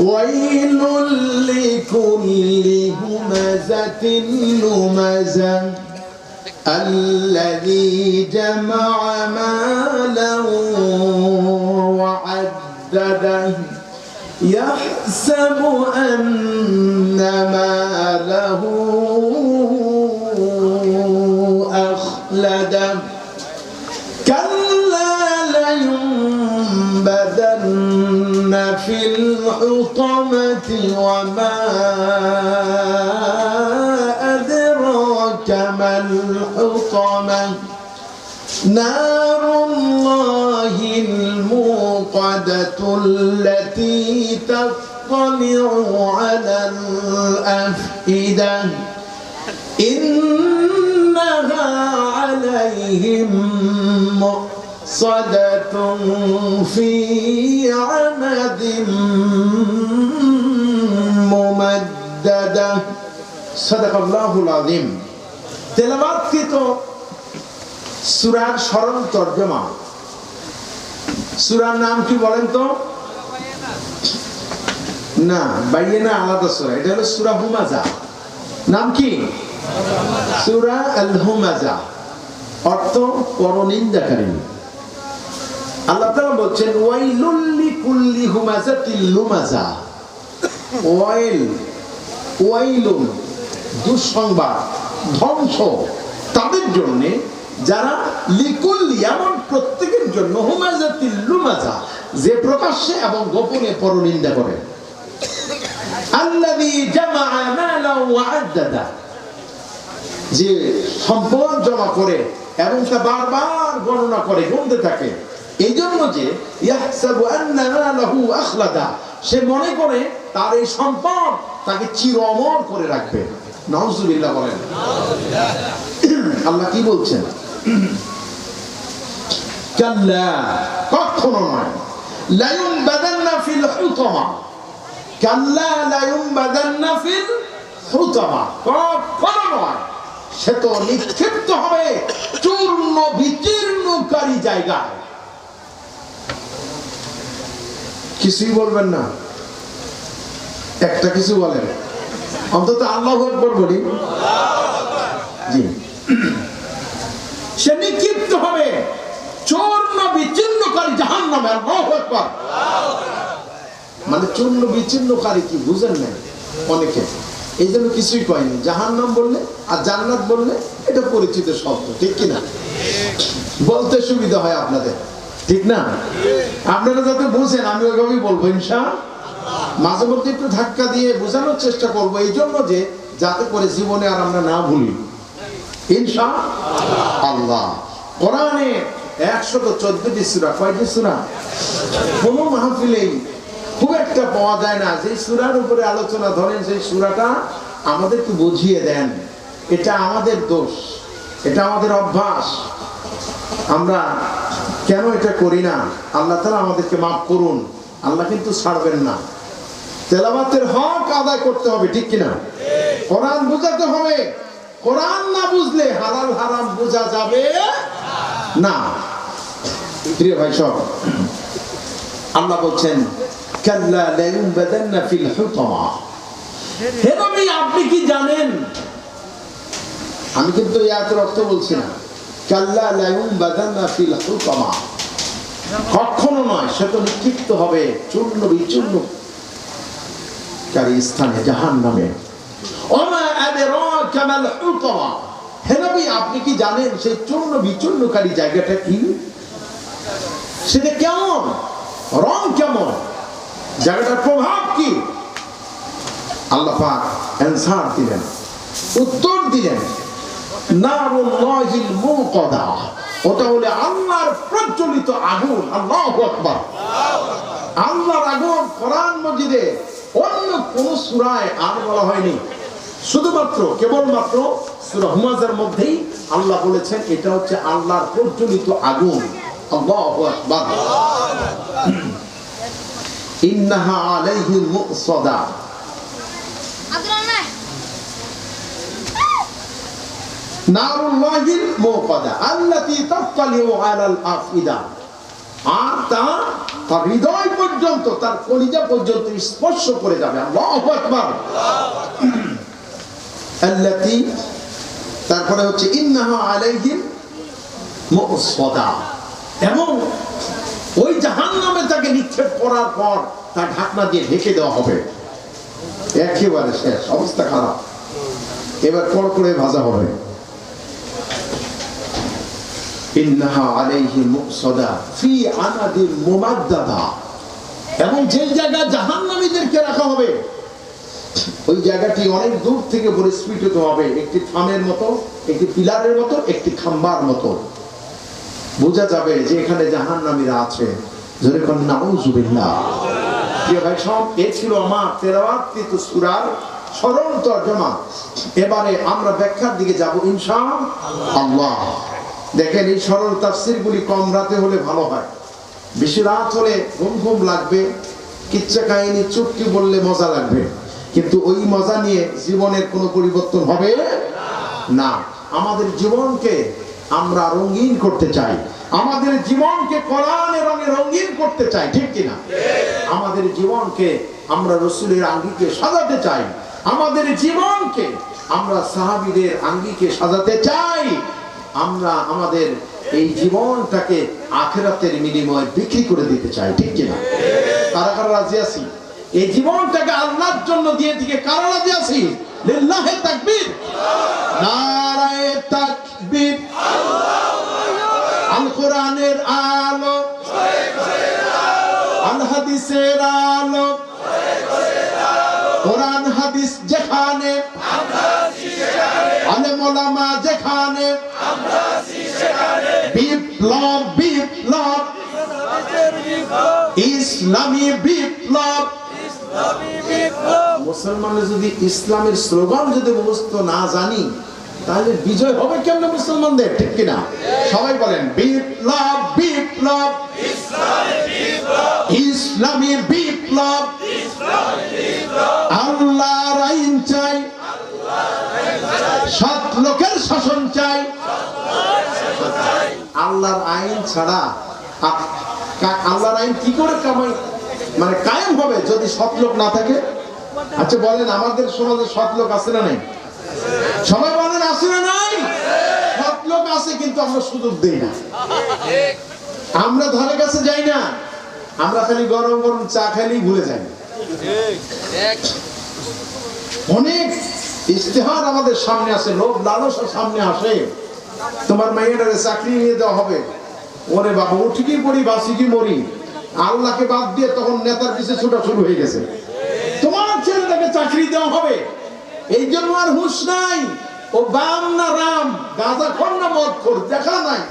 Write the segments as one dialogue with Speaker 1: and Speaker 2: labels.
Speaker 1: ويل لكل همزة لمزة. الذي جمع مالا وعدده. يحسب أن ماله أخلده. كلا لينبذن في الحطمة وما أدراك ما الحطمة؟ نار الله الموقدة التي تطلع على الأفئدة. إنها عليهم مؤصدة في عمد ممددة صدق الله العظيم তেলাবাতকৃত সুরার সরল তর্জমা সুরার নাম কি বলেন তো না বাইয়ে না আলাদা সুরা এটা হলো সুরা হুমাজা নাম কি সুরা আল হুমাজা অর্থ পরনিন্দাকারী আল্লাহ তাআলা বলছেন, ওয়াইলুল লিকুল্লি হুমাজাতিল লুমাজা। ওয়াইল, ওয়াইলুন, দুঃসংবাদ, ধ্বংস। তাদের জন্য যারা লিকুল্লি, এমন প্রত্যেকের জন্য হুমাজাতিল লুমাজা, যে প্রকাশ্যে এবং গোপনে পরনিন্দা করে। আল্লাযী জামাআ মালা ওয়া আদ্দাদা যে সম্পদ জমা করে এবং তা বারবার গণনা করে, গুনতে থাকে। এই জন্য যে সে মনে করে তার এই সম্পদ তাকে চির অমর করে রাখবে। নাউজুবিল্লাহ বলেন। আল্লাহ কি বলছেন? ফিল হুতামা। কাল্লা লায়ুম বাদান্না ফিল হুতামা। কখনো নয়। সে তো নিক্ষিপ্ত হবে চূর্ণ বিচীর্ণকারী জায়গায়। কিছুই বলবেন না। একটা কিছু বলেন। অন্তত আল্লাহ একবার বলি। জি। সে নিক্ষিপ্ত হবে। চূর্ণ বিচ্ছিন্নকারী জাহান নামে আল্লাহ একবার মানে চূর্ণ বিচ্ছিন্নকারী কি বুঝেন না অনেকে। এই জন্য কিছুই কয়নি। জাহান নাম বললে আর জান্নাত বললে এটা পরিচিত শব্দ ঠিক কিনা? বলতে সুবিধা হয় আপনাদের। ঠিক না? আপনারা যাতে বুঝেন, আমি ওইভাবেই বলব ইনশা মাঝে মধ্যে একটু ধাক্কা দিয়ে বোঝানোর চেষ্টা করব, এই জন্য যে যাতে করে জীবনে আর আমরা না ভুলি। ইনশা আল্লাহ। কোরআনে একশত চোদ্দটি সুরা, কয়টি সুরা? কোনো মাহফিলেই খুব একটা পাওয়া যায় না। যে সুরার উপরে আলোচনা ধরেন, সেই সুরাটা আমাদেরকে বুঝিয়ে দেন। এটা আমাদের দোষ, এটা আমাদের অভ্যাস। আমরা কেন এটা করি না? আল্লাহ তালা আমাদেরকে মাফ করুন। আল্লাহ কিন্তু ছাড়বেন না। তেলাবাতের হক আদায় করতে হবে, ঠিক কিনা? কোরআন বুঝাতে হবে। কোরআন না বুঝলে হালাল হারাম বোঝা যাবে না। প্রিয় ভাই সব, আল্লাহ বলছেন হে আপনি কি জানেন? আমি কিন্তু এই অর্থ বলছি না। কাল্লা লায়ুনবাদান্না ফিল হুতামা কখনো নয়, সে তো নিক্ষিপ্ত হবে চূর্ণ বিচূর্ণ স্থানে জাহান নামে ওমা হুতামা হে নবী, আপনি কি জানেন সেই চূর্ণ বিচূর্ণকারী জায়গাটা কি? সেটা কেমন? রং কেমন? জায়গাটার প্রভাব কি? আল্লাহ পাক অ্যান্সার দিলেন, উত্তর দিলেন, নারুল্লাহিল মুকাদা ওটা হলে আল্লাহর প্রজ্বলিত আগুন। আল্লাহু আকবার। আল্লাহর আগুন কোরআন মজিদে অন্য কোন সূরায় আর বলা হয়নি। শুধুমাত্র, কেবলমাত্র সূরা হুমাজার মধ্যেই আল্লাহ বলেছেন, এটা হচ্ছে আল্লাহর প্রজ্বলিত আগুন। আল্লাহু আকবার। ইন্নাহা আলাইহিল মুকসাদা নারুল্লাহিল মুকাদা আল্লাতী তাত্তালিউ আলাল আফিদা আর তা তার হৃদয় পর্যন্ত, তার কলিজা পর্যন্ত স্পর্শ করে যাবে। আল্লাহু আকবার। আল্লাতী, তারপরে হচ্ছে ইন্নাহা আলাইহিম মুসওয়াদা এবং ওই জাহান্নামে তাকে নিক্ষেপ করার পর তার ঢাকনা দিয়ে ঢেকে দেওয়া হবে। একেবারে শেষ, অবস্থা খারাপ। এবার কড়কড়ে ভাজা হবে। এবং যেই জায়গা জাহান্নামীদেরকে রাখা হবে, ওই জায়গাটি অনেক দূর থেকে পরিস্ফুটিত হবে। একটি থামের মতো, একটি পিলারের মতো, একটি খাম্বার মতো। বোঝা যাবে যে এখানে আছে। ভাই, সব এ ছিল আমার তেলাওয়াতকৃত সূরার এবারে আমরা ব্যাখ্যার দিকে যাব ইনশা আল্লাহ। দেখেন এই সরল তাফসিরগুলি কম রাতে হলে ভালো হয়। বেশি রাত হলে ঘুম ঘুম লাগবে, কিচ্ছা কাহিনী চুটকি বললে মজা লাগবে। কিন্তু ওই মজা নিয়ে জীবনের কোনো পরিবর্তন হবে না। আমাদের জীবনকে আমরা রঙিন করতে চাই। আমাদের জীবনকে কোরআনের রঙে রঙিন করতে চাই, ঠিক কিনা আমাদের জীবনকে আমরা রসুলের আঙ্গিকে সাজাতে চাই। আমাদের জীবনকে আমরা সাহাবিদের আঙ্গিকে সাজাতে চাই। আমরা আমাদের এই জীবনটাকে আখেরাতের বিনিময়ে বিক্রি করে দিতে চাই, ঠিক কিনা? কারা কারা রাজি আছি? এই জীবনটাকে আল্লাহর জন্য দিয়ে দিকে কারা রাজি আছি? লিল্লাহে তাকবীর। নারায়ে তাকবীর। আল কোরআনের আলো। আল হাদিসের আলো। কোরআন, হাদিস যেখানে মোলামা যেখানে, বিপ্লব বিপ্লব, ইসলামী বিপ্লব। মুসলমানের যদি ইসলামের স্লোগান যদি মুখস্থ না জানি, তাহলে বিজয় হবে কেমন মুসলমানদের? ঠিক কিনা? সবাই বলেন, বিপ্লব আল্লাহর আইন ছাড়া আল্লাহর আইন কি করে কামাই মানে কায়েম হবে যদি সৎ লোক না থাকে? আচ্ছা বলেন, আমাদের সমাজে সৎ লোক আছে না নাই? সবাই বলেন, আছে না নাই? সৎ লোক আছে, কিন্তু আমরা সুযোগ দেই না। আমরা ধারে কাছে যাই না। আমরা খালি গরম গরম চা খাইলেই ভুলে যাই। অনেক ইস্তেহার আমাদের সামনে আসে, লোভ লালসা সামনে আসে। তোমার মেয়েটারে চাকরি নিয়ে দেওয়া হবে। ওরে বাবা, ও ঠিকই পড়ি বাসি কি মরি। আল্লাহকে বাদ দিয়ে তখন নেতার পিছে ছোটা শুরু হয়ে গেছে। তোমার ছেলেটাকে চাকরি দেওয়া হবে। এই জন্য আর হুঁশ নাই। ও বাম না রাম, গাঁজা খর না মদ খোর, দেখা নাই।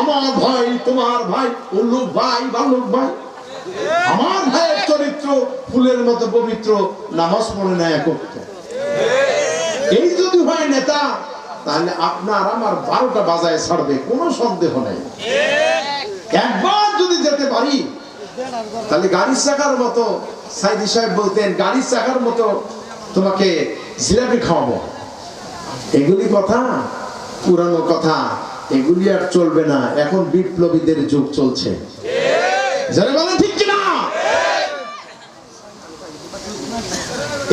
Speaker 1: আমার ভাই, তোমার ভাই উল্লুক ভাই বাল্লুক ভাই। আমার ভাইয়ের চরিত্র ফুলের মতো পবিত্র, নামাজ পড়ে না একত্র এই যদি হয় নেতা তাহলে আপনার আমার বারোটা বাজায় ছাড়বে, কোনো সন্দেহ নেই। একবার যদি যেতে পারি, তাহলে গাড়ির চাকার মতো, সাইদি সাহেব বলতেন, গাড়ির চাকার মতো তোমাকে জিলাপি খাওয়াবো। এগুলি কথা, পুরানো কথা, এগুলি আর চলবে না, এখন বিপ্লবীদের যুগ চলছে। ঠিক কিনা?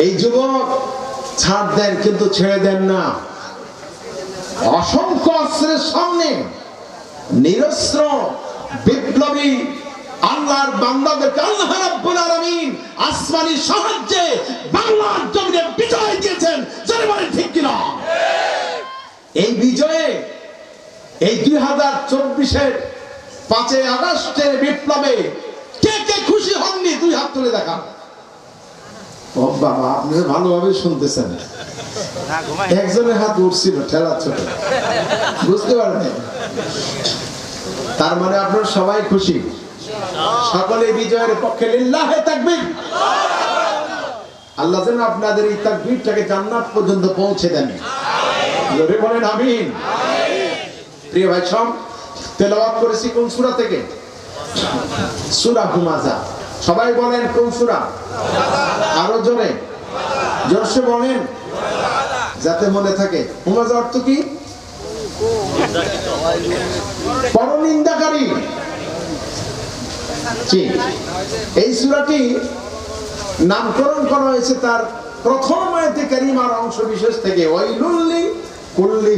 Speaker 1: এই যুবক ছাড় দেন, কিন্তু ছেড়ে দেন না। অসংখ্য অস্ত্রের সামনে নিরস্ত্র, বিপ্লবী, আল্লাহর বান্দাদেরকে আল্লাহ রাব্বুল আলামিন আসমানি সাহায্যে বাংলার জমিনে বিজয় দিয়েছেন। যারা বলেন ঠিক কিনা? এই বিজয়ে এই দুই হাজার চব্বিশের পাঁচই আগস্টের বিপ্লবে কে কে খুশি হননি? দুই হাত তুলে দেখা ও বাবা, আপনি ভালোভাবে শুনতেছেন। একজনের হাত উঠছিল ঠেলা ছোট। বুঝতে পারেন তার মানে আপনারা সবাই খুশি? সকলে বিজয়ের পক্ষে আল্লাহ যেন আপনাদের এই তাকবীরটাকে জান্নাত পর্যন্ত পৌঁছে দেন। বলেন, আমিন। প্রিয় ভাই সব তেলাওয়াত করেছি কোন থেকে? সূরা সবাই বলেন কোন সূরা? আরও জোরে। জোরসে বলেন। যাতে মনে থাকে। হুমাজা অর্থ কি? পরনিন্দাকারী। এই সূরাটি নামকরণ করা হয়েছে তার প্রথম আয়াতে কারিমার অংশ বিশেষ থেকে। ওয়াইলুল্লি কুল্লি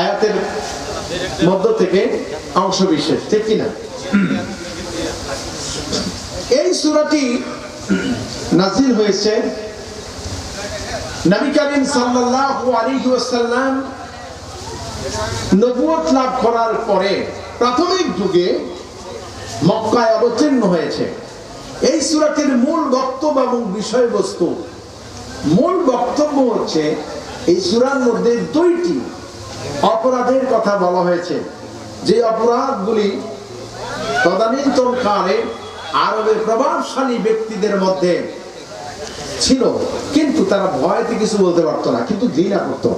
Speaker 1: আয়াতের মধ্য থেকে অংশ বিশেষ, ঠিক কিনা? এই সূরাটি নাজিল হয়েছে নবী করিম লাভ করার পরে প্রাথমিক যুগে মক্কায় অবতীর্ণ হয়েছে। এই মূল বক্তব্য এবং বিষয়বস্তু, মূল বক্তব্য হচ্ছে, এই সূরার মধ্যে দুইটি অপরাধের কথা বলা হয়েছে। যে অপরাধগুলি তদানীন্তন কালে আরবের প্রভাবশালী ব্যক্তিদের মধ্যে ছিল, কিন্তু তারা ভয়তে কিছু বলতে পারতো না, কিন্তু ঘৃণা করতো।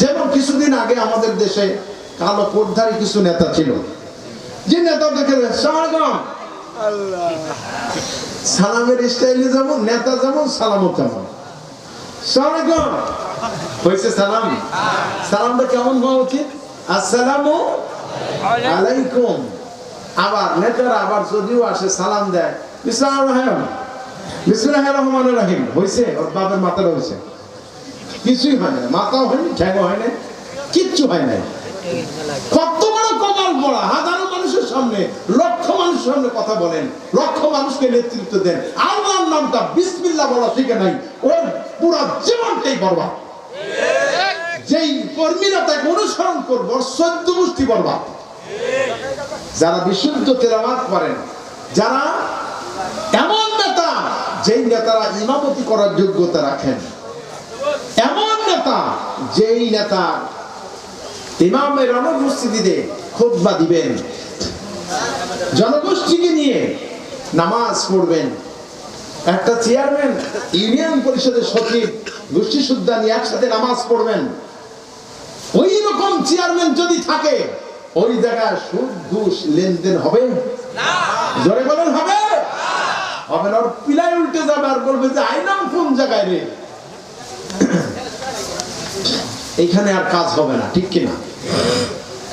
Speaker 1: যেমন কিছুদিন আগে আমাদের দেশে কালো কোটধারী কিছু নেতা ছিল। যে নেতা দেখে সালাম সালামের স্টাইলে যেমন, নেতা যেমন, সালামও তেমন। হয়েছে সালাম। সালামটা কেমন হওয়া উচিত? আলাইকুম। আবার নেতারা আবার যদিও আসে সালাম দেয় বিসমিল্লাহির রহমান রহমানির রহিম। হইছে, ওর বাবার হইছে। কিছুই হয় না হয়নি হয় না কিচ্ছু হয় নাই। কত বড় পড়া হাজারো মানুষের সামনে, লক্ষ মানুষের সামনে কথা বলেন, লক্ষ মানুষকে নেতৃত্ব দেন। আল্লাহর নামটা বিসমিল্লাহ বলা শিখে নাই। ওর পুরো জীবনটাই যেই কর্মীরা তাকে অনুসরণ করব সদ্য মুষ্টি যারা বিশুদ্ধ তেলাবাদ করেন, যারা এমন যেই নেতারা ইমামতি করার যোগ্যতা রাখেন, এমন নেতা যেই নেতা ইমামের অনুপস্থিতিতে খুতবা দিবেন, জনগোষ্ঠীকে নিয়ে নামাজ পড়বেন। একটা চেয়ারম্যান, ইউনিয়ন পরিষদের সচিব, গোষ্ঠী সুদ্ধা নিয়ে একসাথে নামাজ পড়বেন। ওই রকম চেয়ারম্যান যদি থাকে, ওই জায়গায় সুদ, ঘুষ, লেনদেন হবে? জোরে বলেন, হবে? হবে না পিলাই উল্টে যাবে আর বলবে যে আইনাম জায়গায় রে? এখানে আর কাজ হবে না, ঠিক কিনা?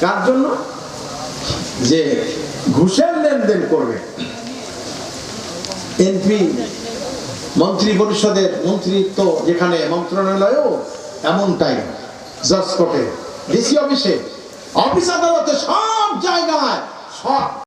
Speaker 1: কার জন্য? যে ঘুষের লেনদেন করবে। মন্ত্রী পরিষদের মন্ত্রিত্ব যেখানে মন্ত্রণালয়েও, এমনটাই। জজ কোর্টে, ডিসি অফিসে, অফিস আদালতে সব জায়গায় সব